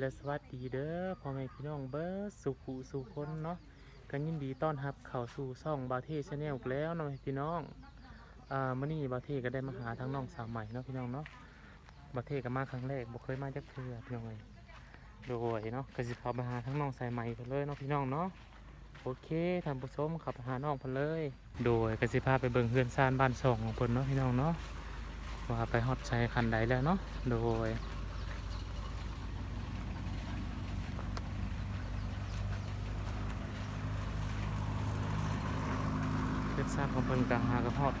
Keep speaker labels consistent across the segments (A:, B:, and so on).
A: และสวัสดีเด้อพ่อแม่พี่น้องเบิร์สุขุสุคนเนาะกันยินดีต้อนรับเข้าสู่ช่องบาเทชแนลแล้วเนาะพี่น้องอ่ามื้อนี้บาเทก็ได้มาหาทั้งน้องสาวใหม่เนาะพี่น้องเนาะบาเทก็มาครั้งแรกบ่เคยมาจักเทื่อพี่น้องเอ้ยโดยเนาะก็สิเข้าไปหาทั้งน้องสายใหม่เพิ่นเลยเนาะพี่น้องเนาะโอเคท่านผู้ชมขับหาน้องเพิ่นเลย โดยก็สิพาไปเบิ่งเฮือนซ่านบ้านสองของเพิ่นเนาะพี่น้องเนาะว่าไปฮอดใช้คันใดแล้วเนาะโดย เฮ็ดสร้างของเพิ่นกลางหากระพอด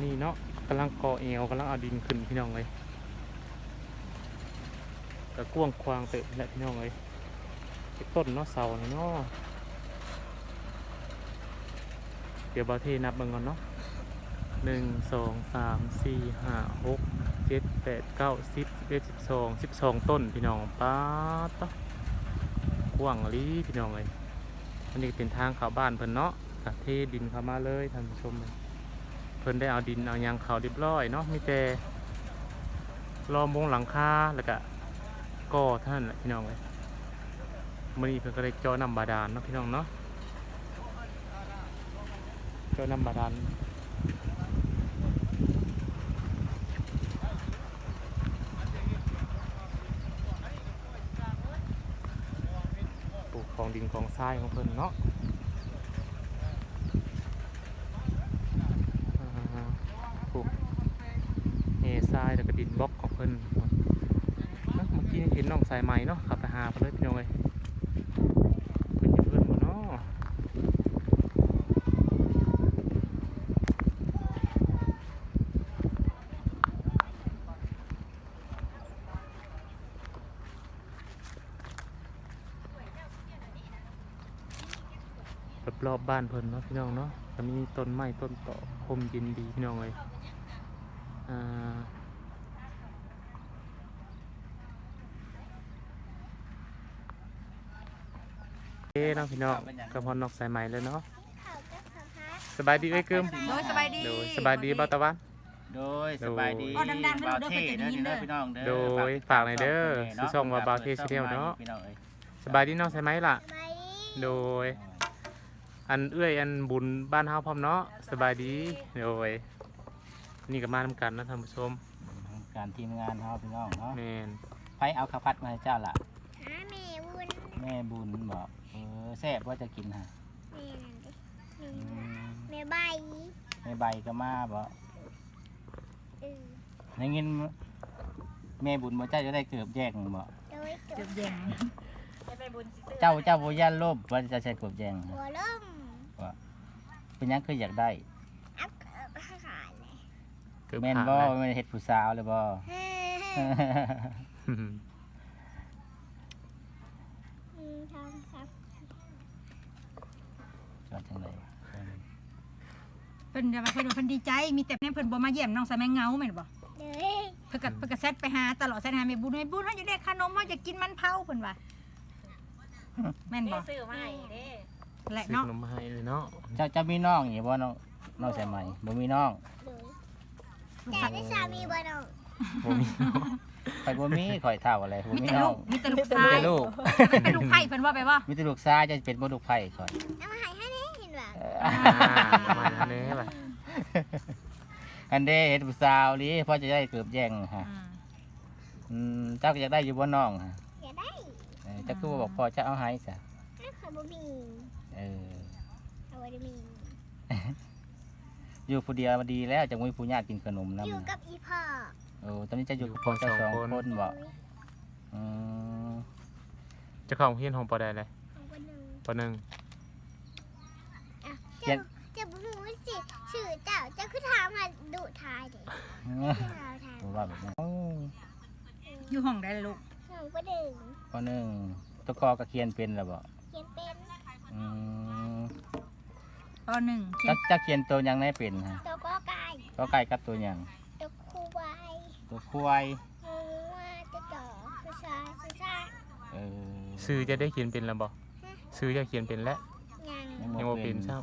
A: นี่เนาะกำลังก่อเอวกำลังเอาดินขึ้นพี่น้องเลยกระกว้างควางเติบแหละพี่น้องเลยต้นเนาะเสาเนาะเดี๋ยวบาเทนับเบิ่งก่อนเนาะหนึ่งสองสามสี่ห้าหกเจ็ดแปดเก้าสิบสิบเอ็ดสิบสองสิบสองต้นพี่น้องป้าดเนาะกว้างลีพี่น้องเลยอันนี้เป็นทางเข้าบ้านเพิ่นเนาะ กะเทดินเข้ามาเลยท่านผู้ชม เพิ่นได้เอาดินเอายางเขาเรียบร้อยเนาะมีแต่รอมวงหลังคาแล้วก็ก่อท่านพี่น้องเลยมื้อนี้เพิ่นก็ได้จอนำบาดาลเนาะพี่น้องเนาะจอนำบาดาลปลูกของดินของทรายของเพิ่นเนาะ อ่าปลูกเฮทรายแล้วก็ดินบล็อกของเพิ่นเมื่อกี้เห็นน้องสายไหมเนาะขับไปหาเพิ่นเลยพี่น้องเลยเพิ่นอยู่เพิ่นเนาะรอบๆบ้านเพิ่นเนาะพี่น้องเนาะก็มีต้นไม้ต้นต่อคมยินดีพี่น้องเลยอ่า เอ้เนาะพี่น้องกระพอนนอกสายไหมเลยเนาะสบายดีเอ้ยกึม
B: โดยสบายดี
A: โดยสบายดีบ่าวตะวัน
C: โดยสบายดี
B: อ๋อดังๆ
C: บ่าว
B: เด้อ
C: เท่
B: เพิ่นจะได้
C: เด้อ
B: ยินเด้อ
C: พี่น้องเด้อ
A: โดยฝากหน่อยเด้อซื้อส่งว่าบ่าวเท่เดียวเนาะ
C: พี่น้องเอ้ย
A: สบายดีน้องสายไหมล่ะโดย อันเอื้อยอันบุญบ้านเฮาพร้อมเนาะสบายดีโดยนี่ก็มาทำกันนะท่านผู้ชม
C: การทีมงานเฮาพี่น้องเนาะ
A: แมน
C: ไผเอาข้าวผัดมาให้เจ้าล่ะ
D: หาแม่วุ้น
C: แม่บุญบอกเออแซ่บว่าจะกินฮะ
D: แม่นั่นดิ
C: อืม
D: แม่ใบ
C: แม่ใบก็มาบ่
D: เออ
C: ได้ยินแม่บุญบ่เจ้าจะได้เกือบแยกบ่
D: โดยจ
B: เจ็
D: บบ
B: แย่ง
C: เจ้าเจ้าบ่ย่านโลภว่าจะใช้เกือบแยง
D: หัวล่ม
C: เป็นหยังคืออยากได้
D: อัพเกิบขาดเลย
A: เกือบ
C: แม่น
A: ขาด
C: บ่
A: แล้ว
C: แม่นเฮ็ดผู้สาวเลยบ่
D: อืมทำครับ
C: ชอบจังเลย
B: เพิ่นจะมาเพิ่นว่าเพิ่นดีใจมีแต่แม่เพิ่นบ่มาเยี่ยมน้องสายแมงเงาแม่นบ่
D: เลย
B: เพิ่นก็เพิ่นก็แซดไปหาตลอดแซดหาแม่บุญแม่บุญเฮาอยากได้ขนมเฮาอยากกินมันเผาเพิ่นว่าแม่นบ่
E: ซื้อมาให้เด้
B: แหละ
A: ซื้อ
B: เนาะ
A: ขนมมาให้เลยเนาะ
C: เจ้าเจ้ามีน้องอยู่บ่น้องน้องใช่ไหมบ่มีน้อง
D: เลยแต่ได้สามีบ่น้อง
A: บ่มีเนาะ
C: ข่อยบ่มีข่อยเท่าอะไรบ่
B: มี
C: มี
B: แต่
C: น้
B: ลู
C: อง
B: กมีแต่ลูก
C: มี
B: ชาย
C: แต่ลูก
B: มันเป็นลูกไผ่เพิ่นว่าไปบ่
C: มีแต่ลูกชายจะเป็นบ่ลูกไผ่ข่อย
D: เอามาให้ให้นี่เห็นป่ะ
A: อ่าประมาณนั้นเลยล่ะ
C: อันเด้เฮ็ดผู้สาวนี่พอจะได้เกือบแย่งฮะ
B: อืม
C: อืมเจ้าก็อยากได้อยู่บ่น้องฮะ
D: อย่าได้
C: เออเจ้าคือบ่บอกพ่อจะเอาให้ซะ
D: ถ้าเขาบ่มี
C: เออ
D: เอาไว้ได้มี
C: อยู่ผู้เดียวมาดีแล้วจังมีผู้ญาติกินขนมนำ
D: อยู่กับอีพ่อ
C: โอ้ตอนนี้จะอยู่กับพ่อเจ้าสองคนบ่อืม
A: เจ้าของเฮียนของปอได้เลย
D: ของคนหนึ่ง
A: ปอหนึ่ง
D: อะ เจ้าเจ้าบุ้งสิชื่อเจ้าเจ้าคือถามมาดุทายเด็กคือถามทาย
C: บ่ว่าแบบนั้นโอ้
B: อยู่ห้องได้ลูก
D: ของคนหนึ่ง
C: ข้อหนึ่งตัวกอก็เขียนเป็นแล้วบ่
D: เขียนเป็น
C: อืม
B: ปหนึ่งเขีย
C: จั
B: น
C: กจักเขียนตัวหยังได้เป็นฮะ
D: ตัวก็ไก่
C: ก็ไก่กับตัวหยัง
D: ตัวคูไว
C: ตัวควาย
D: งูว่าจะต่อคือชาคือชา
C: เออ
A: ซื้อจะได้เขียนเป็นแล้วบ่ซื้อจะเขียนเป็นแล้ว
D: ยัง
A: ยังบ่เป็นครับ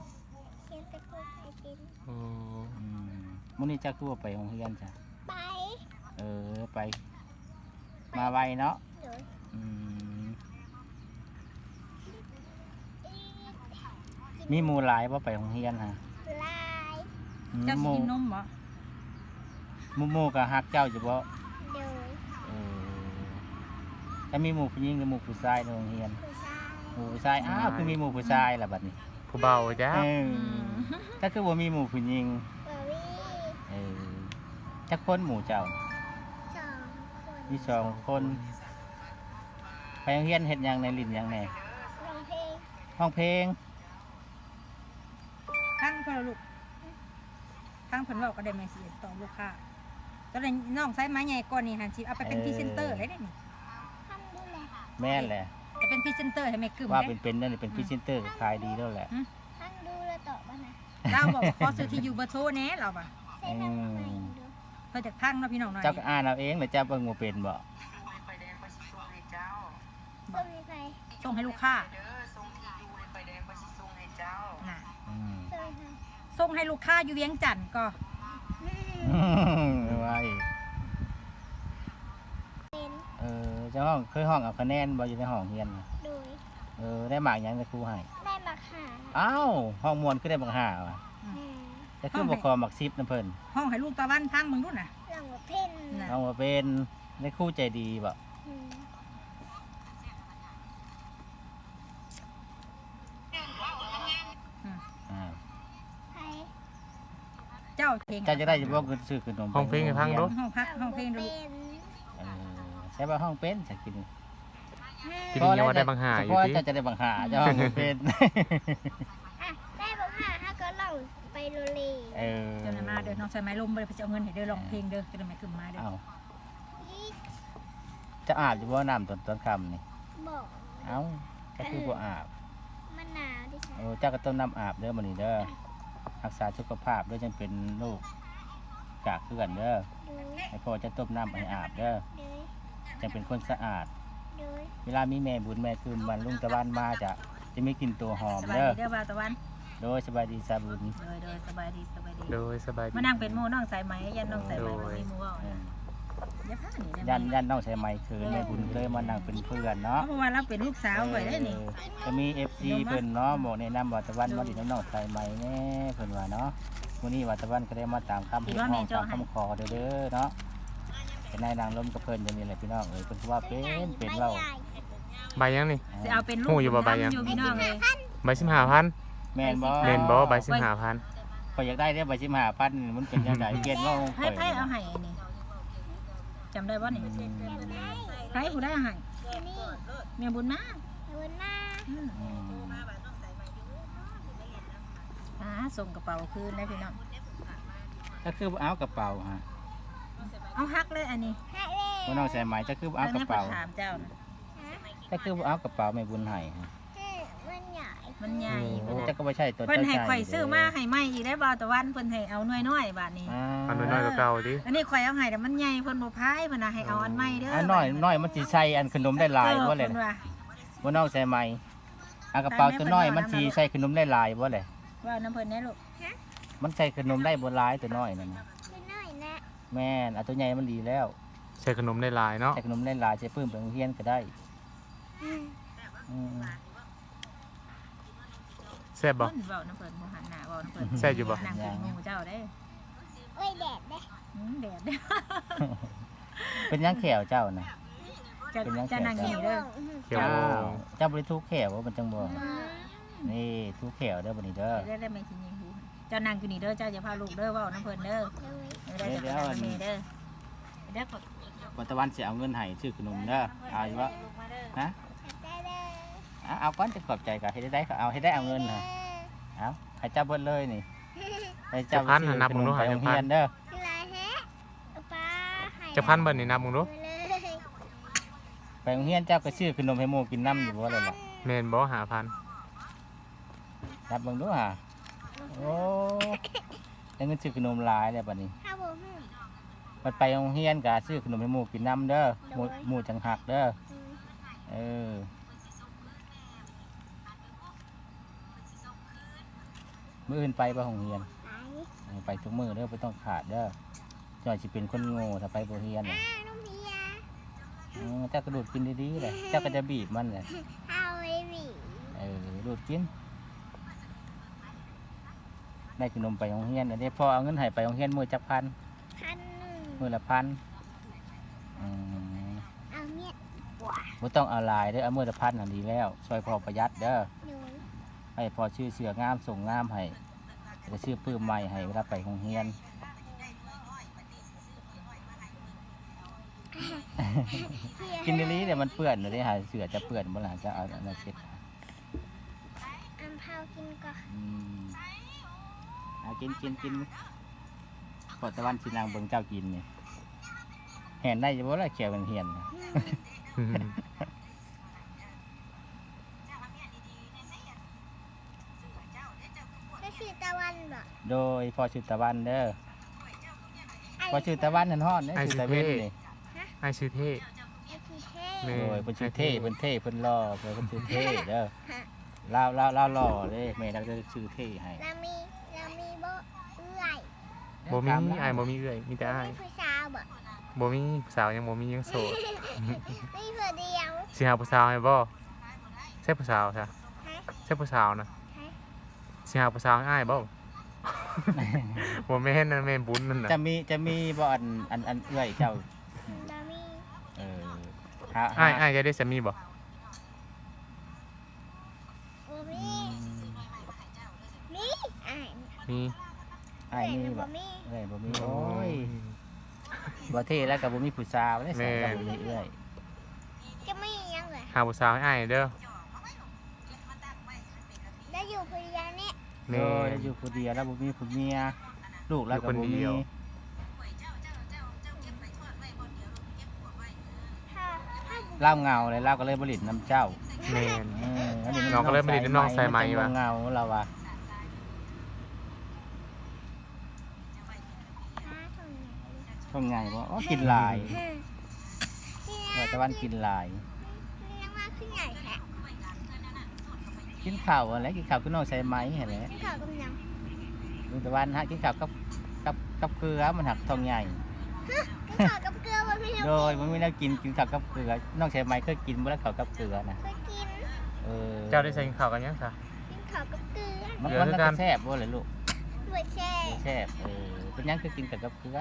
C: มื้อนี้จักตัวไปโรงเรียนจ้ะ
D: ไป
C: เออไป มาไวเนาะ
D: เดี๋ย
C: อืมมีหมู่หลายบ่ไปโรงเรียนฮะ
D: ลาย
C: อืม
B: เจ้า
C: ห
B: สิ
C: มู่
B: กินนมบ่
C: หมู่หมู่ก็ฮักเจ้าอยู่บ่
D: โดย
C: เออถ้ามีหมู่ผู้หญิงกับหมู่ผู้ชายในโรงเรียน
D: ผู้ชาย
C: หมู่ผู้ชายอ้าวคือมีหมู่ผู้ชายล่ะบัดนี้
A: ผู้เบาจ้า
C: เออถ้าคือบ่มีหมู่ผู้หญิง จักคนหมู่เจ้า
D: สองคน
C: มีสองคนไปโรงเรียนเฮ็ดหยังในลิ้นหยังแหน่
D: ร้องเพลง
C: ห้องเพลง
B: ทั้งพ่อลูกทั้งเพิ่นเว้าก็ได้แม่สิต่อลูกค้าก็เลยน้องใช้ไม้ใหญ่ก่อนนี่หันสิเอาไปเป็นพรีเซนเตอร์เลยเด้นี่
D: ทำดูแล
C: แม่นแหละ
B: จะเป็นพรีเซนเตอร์ให้แม่กึม
C: ว่า
B: เด้
C: เป็นเป็นนั่นเป็นพรีเซนเตอร์ก็ขายดีแล้วแหละ
D: ทำดูแลต่อมานะ
B: เราบอกว่าขอซื้อที่อยู่เบอร์โทรแหน่เราบ่ะ
D: ใส่น้ำมันดู
B: เพิ่นจากพังเนาะพี่น้องหน่อย
C: เจ้าก็อ่านเอาเองแต่เจ้าเบิ่งบ่เป็นบ่
D: ต้นมีใคร
B: ส่งให้ลูกค้าน่ะ
C: อืม
D: ต้นมีใคร
B: ส่งให้ลูกค้าอยู่เวียงจันทน์ก็
C: ไว้
D: เป็น
C: เออเจ้าห้องเคยห้องเอาคะแนนบ่อยู่ในห้องเรียนน่ะ
D: โดย
C: เออได้หมากหยังกับครูให้
D: ได้มาหา
C: อ้าวห้องมวลคือได้บักหาว่ะ
D: อืม
C: แต่คือบ่คอมักซิบนํเพิ่น
B: ห้องให้ลูกตะวันพังมึงดูน่ะ
D: หลังว่าเพ่น
B: น่ะ
C: เอามาเป็นได้ครูใจดีบ่
D: อืม
C: อ่า
D: ใคร
B: เจ้าเพลง
C: เจ้าจะได้จะบอกเงินซื้อขนม
A: ห้องเพลงให้พังดู
B: ห้องพักห้องเพลงดูลูก
D: เป็น
C: เออใช่ป่ะห้องเป็นสักกิน
A: ที่นี่ยังว่าได้บางหาอยู่
C: เพราะ
A: ที่
C: เจ้าจะได้บังหาเจ้าห้องบ่เป็น
D: อะได้บอกหาถ้าก็เล่า ไปโรเล
C: เออ
B: เจ้าหน้ามาเด้อน้องใส่ไม้ลมบ่ได้ไปสิเอาเงินให้เด้อร้องเพลงเด้อจะได้แม่กึมมาเด้อ
C: เอา
D: ยี่
C: จะอาบอยู่บ่น้ำตอนตอนค่ำนี่
D: บอก
C: เอ้าก็คือบ่อาบ
D: มันหนาวดิฉัน
C: โอ้เจ้าก็ต้มน้ำอาบเด้อมื้อนี้เด้อรักษาสุขภาพเด้อจังเป็นโรคกากเกลื่อนเด้อ
D: ดู
C: ให้พ่อจะต้มน้ำให้อาบเด้อ
D: ดู
C: จังเป็นคนสะอาด
D: ดู
C: เวลามีแม่บุญแม่คืนวันลุงตะวันมาจะจะมีกลิ่นตัวหอม
B: สบาย
C: เด้อ
B: ดีเด้อบ่าวตะวัน
C: โดยสบายดีสาบุญ
B: เด้อเด้อสบายดีสบายดี
A: โดยสบายดี
B: มานั่งเป็นหมู่น้องใส่ไหมยันน้องใส่ไหม
A: โด
B: บ่
A: ย
B: มีหมู่เว้า
C: เออ
B: อย่าพาหนีได้
C: ยัน
B: ไหม
C: ยันน้องใช้ไม้คืนแม่บุญเลยมานั่งเป็นเพื่อนเนาะ
B: เพราะว่าเราเป็นลูกสาวข่อยได้นี่
C: เออจะมี FC เพิ่นเนาะบอกแนะนำว่าตะวันมาดิน้องๆใส่ไม้แน่เพิ่นว่าเนาะมื้อนี้ว่าตะวันก็ได้มาตามคำเรียกร้องตามคำขอเด้อเด้อเนาะเป็นนายนางลมกับเพิ่นอย่างนี้แหละพี่น้องเอ้ยเพิ่นว่าเป็นเป็นเว้า
A: ใบยังนี่
B: สิเอาเป็นลูก
A: หมู่อยู่บ่ใบยัง
B: อยู่พี่น้องเลย
A: ใบสิบห้าพัน
C: แม่นบ่
A: เล่นบ่ใบสิบห้าพัน
C: ข่อยอยากได้เด้อใบ15,000นี่มันเป็นจังไดเกียนว่าของ
B: ให้
C: ข่อย
B: ไผเอาให้นี่จำได้บ่นี่
C: อืม
B: ไผผู้ได้เอาให้
D: นี่
B: แม่บุญมา
D: ดูหน้า
B: อืม
C: อืม
B: อ่าส่งกระเป๋าคืนได้พี่น้อง
C: ก็คือเอากระเป๋าฮะ
B: เอาฮักเลยอันนี้
D: ให้เล่
C: ว่าน้องใส่ไหมจะคือเอา
B: อัน
C: ก
B: นี้
C: ระ
B: เพิ่น
C: เป๋า
B: ถามเจ้านะ
C: ก็คือเอากระเป๋าไม่บุญให้ฮะ
D: ให้มันใหญ่
B: มันใหญ่
C: โอ้
B: เพิ่น
C: จะ
B: น่ะ
C: ก็ไม่ใช่ตัว
B: เพิ่นให้
C: จ้าชาย
B: ข่อยซื้อมาให้ใหม่อีกได้บ่ตะวันเพิ่นให้เอาน้อยๆบาดนี้
C: อ่า
A: อันน้อยๆก็เก่าดิ
B: อันนี้ข่อยเอาให้แต่มันใหญ่เพิ่นบ่พายเพิ่นน่ะให้เอาอันใหม่เด้อ
C: อันน้อยน้อยมันสิใส่อันขนมได้หลาย
B: เออ
C: ว่าเลย
B: เพิ่นว่า
C: ว่าน้องใส่ไหมอันกระเป๋าตัวน้อยมันสิใส่ขนมได้หลายว่าเลย
B: ว่าน้ำเพิ่นแน่ลูก
C: มันใส่ขนมได้บ่หลายตัวน้อยนั่นน่ะ
D: ดูหน่อยนะ
C: แม่นอันตัวใหญ่มันดีแล้ว
A: ใส่ขนมได้หลายเนาะ
C: ใส่ขนมได้หลายใส่ปื้มไปโรงเรียนก็ได้
D: อืม
C: อืม
A: แซ่บบ่
B: เพิ่นเว้าน้ำเพิ่นบ่หันหน้าเว้าน้ำเพิ่น
A: แซ่บอยู่บ่
B: นั่งเป็นหมู่เจ้าเด้
D: โอ้ยแดดเด้
B: อืมแดดเด้อ
C: เป็นหยังแขวเจ้าน่ะ
B: จะ
C: เป็นยังไง
B: จะนั่งอ
D: เขี
B: ยู่
D: ยว
B: นี่เด้อ
A: เขียว
C: อ้าวเจ้าบ่ได้ทุกแขวว่ามันจังบ่
D: อืม
C: นี่ทุกแขวเด้อบัดนี้เด้อ
B: ได้ได้ไม่สิยิงหูเจ้านั่งอยู่นี่เด้อเจ้าอย่าพาลูกเด้อเว้าน้ำเพิ่นเด้อ
D: ดู
B: เด้อเด้อเด้อเด้อเด้อขอ
C: วันตะวันสิเอาเงินให้ซื้อขนมเด้อเอาอยู่บ่
B: ลูกมาเด้อ
C: ฮะ
D: ได้เลย
C: เอาเอาก่อนจะขอบใจก็ให้ได้ได้ก็เอาให้ได้เอาเงินน่ะเอาให้เจ้าเบิดเลยนี่ให้เจ้า
A: จะพันน่ะนับมึงดู
C: ไป
A: หา
C: โร
A: จะ
C: ง
A: พั
C: เรีย
A: น
C: นเด้อ
D: ลายแฮะป้าให้
A: จะพันเบิ่นนี่นับมึงดู
D: เลย
C: ไปโรงเรียนเจ้าก็ซื้อขนมให้หมู่กินน้ำอยู่บ่เลยล่ะ
A: แม่นบ่หาพัน
C: รับเบิ่งดูห่าโอ้ได้เงินซื้อขนมหลายแล้วบัดนี้
D: ข้าวผมอืม
C: มันไปโรงเรียนก็ซื้อขนมให้หมู่กินน้ำเด้อหมู่หมู่จังหักเด้อ เออ มื้ออื่นไปบ่โรงเรียน
D: ไหน
C: เออไปทุกมื้อเด้อบ่ต้องขาดเด้อจ่อยสิเป็นคนโง่ถ้าไปบ่เรียนน่ะ
D: อ้าวน้องเพีย
C: เอืมเจ้าก็ดูดกินดีๆเลยเจ้าก็จะบีบมันเลย
D: เอาไว้หวี
C: เออดูดกิน ได้ขนมไปโรงเรียนอันนี้พอเอาเงินให้ไปโรงเรียนมือจักพัน
D: พันหนึ่ง
C: มือละพันอืม
D: เอาเมียด
C: บ่ต้องเอาหลายเด้อเอามือละพันหันดีแล้วช่วยพอประหยัดเด้อ
D: หนู
C: ให้พอชื่อเสืองามส่งงามให้จะชื่อปื้มใหม่ให้เวลาไปโรงเรียนกินดีๆเดี๋ยวมันเปื้อนเดี๋ยวได้หาเสือจะเปื้อนบ่ล่ะจะเอาอันนั้นเช็ด
D: อันเผากินก่อน
C: อืมเอากินกินกินกดตะวันสินางเบิ่งเจ้ากินนี่เห็นได้จะบ่ล่ะเขียวเป็นเหียนน่ะ
D: ก็คือตะวันบอก
C: โดยพอชื่อตะวันเด้อพอชื่อตะวันนั่นฮอดเด้อชื่อตะเวนนี่
A: ไอายชื่อเท่
D: ไอ้คือเท่
A: แม่
C: โดยเพิ่นชื่อเท่เพิ่นเท่เพิ่นหล่อเพิ่นชื่อเท่เด้อลาวลาวลาวหล่อเด้แม่เราจะชื่อเท่ให้
D: เรามีเรามีโบเอื้อย
A: บ่มี
C: ถแล้ว
A: ไอายบ่มีเอื้อยมีแต่ไอาย
D: มีผู้สาวบอก
A: บ่มีผู้สาวยังบ่มียังโสด
D: มีเพื่อเดียว
A: สิหาผู้สาวให้บ่ใช่ผู้สาวซะ
D: ฮะ
A: ใช่ผู้สาวนะ
D: ฮะ
A: สิหาผู้สาวให้อ้ายบ่ บ่แม่นนั่นแม่นบุญนั่นน่ะ
C: จะมีจะมีบ่อันอันอันเอื้อยเจ้า
D: เรามี
C: เออหา
A: อ้าย
C: หา
A: อ้ายจะได้สามีบ่
D: โบมีมีอ่าน
A: มี
C: อ้ายมี
D: บ่
C: บ่
D: มี
C: เอ้ยบ่มีโอ้ยบ่เท่แล้วก็บ่มีผู้สาวได้สาวกับบ่มีเอื้อย
D: จะไม่ยังเลย
A: หาผู้สาวให้อ้ายเด้อ
D: ได้อยู่คนเดียวเนี่ย
C: โด
A: แม่
C: ยอยู่ผู้เดียวแล้วบ่มีผู้เมียลูกแล้วก็
A: อยู่คน
C: บ่
A: เดี
C: มี
A: ยว
D: ถ้าถ้า
C: เล่าเหงาเลยเล่าก็เลยบ่ลิ้นน้ำเจ้า
A: แม่น
C: เอออันนี้
A: น้องก็เลยบ่ลิ้นน้ำน้องสายไหมวะ
C: นเหงาเราว่ะ
D: ถ้าทำไง
C: ต้องไงบ่อ๋อกินหลาย
D: ฮะนี่
C: ว่า
D: นะ
C: ตะวันกินหลาย
D: ยังว่าขึ้นใหญ่แท้
C: กินข้าวอะไรกินข้าวคือน้องใส่ไหมเห็นไหม
D: ขึ้นเขากำลัง
C: ลุงตะวันฮะกินข้าวกับกับกับเกลือมันหักทองใหญ่
D: ขึ้นเขากับเกลือมันไม่
C: โดยมันไม่ได้กินกินข้าวกับเกลือน้องใส่ไหมเคยกินบ่แล้วข้าวกับเกลือนะ
D: เคยกิน
C: เออ
A: เจ้าได้ใส่ข้าวกันยังซะ
D: กินเขากับเกลือ
C: มัน
A: เกลือ
C: มัน
A: คือ
C: ก็
A: กัน
C: แซ่บบ่เลยลูก
D: หัวแช่
C: แซ่บเออเป็นหยังคือกินข้าวกับเกลือ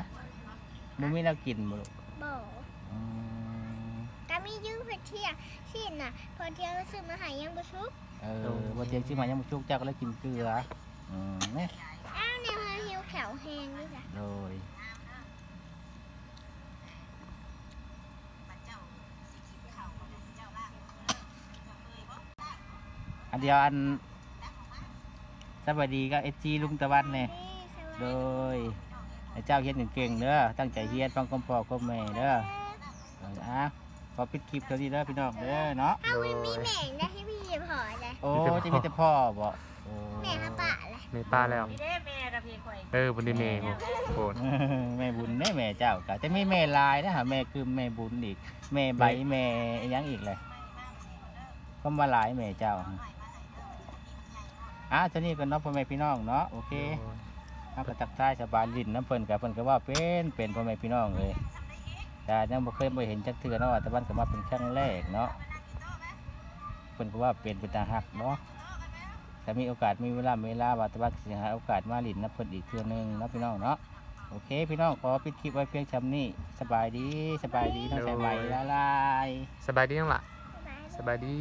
C: มันไม่ได้กินบ่ลูก
D: โบ
C: อืม
D: ก็มียืมเพื่อเที่ยงที่น่ะพอเที่ยงรู้สึกมาหายยังบุชุก
C: เออบ่เตียงสิมายังบ่ชุกเจ้าก็เลยกินเกลืออืมนี่
D: อ้าวเนี่ยมันหิวแขวแห้งด้วยจ้ะ
C: โดยอันเดียวอันสวัสดีก็เอจีลุงตะวันเนี่ย
D: นี่สวัส
C: โด
D: ดี
C: ยให้เจ้าเฮียนเก่งๆเด้อตั้งใจเฮียนฟังคำพ่อคำแม่เด้อเอออะขอปิดคลิปเท่านี้เด้อพี่น้องเด้อเนาะ
D: ถ้าวิมีแม่งได้ ให้พี่พอเลย
C: โอ้จะมีแต่พ่อบ่โอ้
D: แม่เขาปะเลย
A: มีป้าแล้ว
E: พี่เด้แม่ระพีข่อย
A: เออบ่ได้แม่กูโหด
C: แม่บุญแม่แม่เจ้าก็จะมีแม่ลายนะฮะแม่คือแม่บุญอีก แม่ใบแม่อิหยังอีกเลยก็มาหลายแม่เจ้าอะเท่านี้เป็นเน้องพ่อแม่พี่น้องเนาะโอเคเอากระตักทายสบายลิ้นน้ำเพิ่นกับเพิ่นก็ว่าเป็นเป็นพ่อแม่พี่น้องเลยแต่ยังบ่เคยบ่เห็นจักเทื่อเนาะว่าแต่วันก็มาเป็นครั้งแรกเนาะ เพิ่นก็ว่าเป็นเป็นตาหักเนาะถ้ามีโอกาสมีเวลามีเวลาว่าแต่ว่าสิหาโอกาสมาหลินนะเพิ่นอีกเทื่อนึงนะพี่น้องเนาะโอเค พี่น้องขอปิดคลิปไว้เพียงชำนี้สบายดีสบายดีน้องใส่ใหม่ละลาย
A: สบายดียังล่ะสบายดี